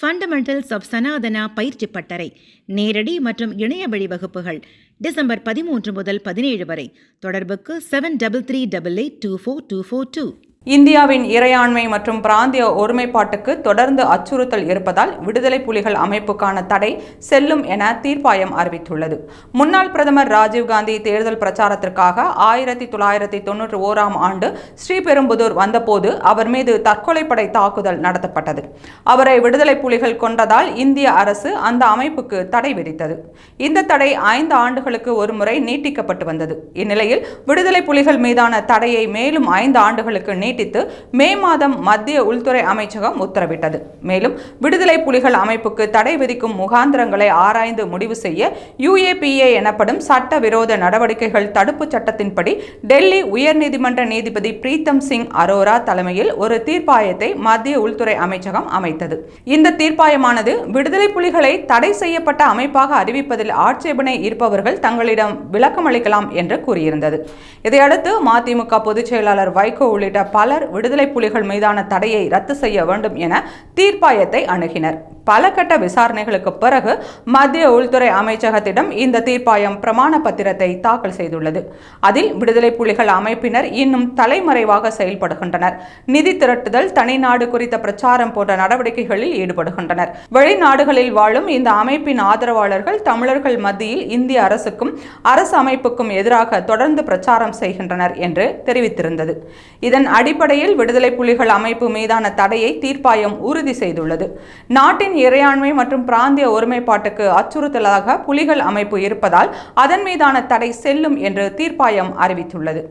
Fundamentals of Sanatana பயிற்சி பட்டறை நேரடி மற்றும் இணைய வழி வகுப்புகள் டிசம்பர் பதிமூன்று முதல் பதினேழு வரை. தொடர்புக்கு seven double three double eight two four two four two இந்தியாவின் இறையாண்மை மற்றும் பிராந்திய ஒருமைப்பாட்டுக்கு தொடர்ந்து அச்சுறுத்தல் இருப்பதால் விடுதலை புலிகள் அமைப்புக்கான தடை செல்லும் என தீர்ப்பாயம் அறிவித்துள்ளது. முன்னாள் பிரதமர் ராஜீவ்காந்தி தேர்தல் பிரச்சாரத்திற்காக ஆயிரத்தி தொள்ளாயிரத்தி தொன்னூற்றி ஓராம் ஆண்டு ஸ்ரீபெரும்புதூர் வந்தபோது அவர் மீது தற்கொலைப்படை தாக்குதல் நடத்தப்பட்டது. அவரை விடுதலை புலிகள் கொன்றதால் இந்திய அரசு அந்த அமைப்புக்கு தடை விதித்தது. இந்த தடை ஐந்து ஆண்டுகளுக்கு ஒருமுறை நீட்டிக்கப்பட்டு வந்தது. இந்நிலையில் விடுதலை புலிகள் மீதான தடையை மேலும் ஐந்து ஆண்டுகளுக்கு நீட்டித்து மே மாதம் மத்திய உள்துறை அமைச்சகம் உத்தரவிட்டது. மேலும் விடுதலை புலிகள் அமைப்புக்கு தடை விதிக்கும் முகாந்திரங்களை ஆராய்ந்து முடிவு செய்ய யுஏபிஏ எனப்படும் சட்டவிரோத நடவடிக்கைகள் தடுப்பு சட்டத்தின்படி டெல்லி உயர்நீதிமன்ற நீதிபதி பிரீத்தம் சிங் அரோரா தலைமையில் ஒரு தீர்ப்பாயத்தை மத்திய உள்துறை அமைச்சகம் அமைத்தது. இந்த தீர்ப்பாயமானது விடுதலை புலிகளை தடை செய்யப்பட்ட அமைப்பாக அறிவிப்பதில் ஆட்சேபனை இருப்பவர்கள் தங்களிடம் விளக்கம் அளிக்கலாம் என்று கூறியிருந்தது. இதையடுத்து மதிமுக பொதுச் செயலாளர் வைகோ உள்ளிட்ட பல பலர் விடுதலை புலிகள் மீதான தடையை ரத்து செய்ய வேண்டும் என தீர்ப்பாயத்தை அணுகினர். பல கட்ட விசாரணைகளுக்கு பிறகு மத்திய உள்துறை அமைச்சகத்திடம் இந்த தீர்ப்பாயம் பிரமாண பத்திரத்தை தாக்கல் செய்துள்ளது. அதில் விடுதலை புலிகள் அமைப்பினர் இன்னும் தலைமறைவாக செயல்படுகின்றனர். நிதி திரட்டுதல் தனிநாடு குறித்த பிரச்சாரம் போன்ற நடவடிக்கைகளில் ஈடுபடுகின்றனர். வெளிநாடுகளில் வாழும் இந்த அமைப்பின் ஆதரவாளர்கள் தமிழர்கள் மத்தியில் இந்திய அரசுக்கும் அரசு அமைப்புக்கும் எதிராக தொடர்ந்து பிரச்சாரம் செய்கின்றனர் என்று தெரிவித்திருந்தது. இதன் அடிப்படையில் விடுதலை புலிகள் அமைப்பு மீதான தடையை தீர்ப்பாயம் உறுதி செய்துள்ளது. நாட்டின் இறையாண்மை மற்றும் பிராந்திய ஒருமைப்பாட்டுக்கு அச்சுறுத்தலாக புலிகள் அமைப்பு இருப்பதால் அதன் மீதான தடை செல்லும் என்று தீர்ப்பாயம் அறிவித்துள்ளது.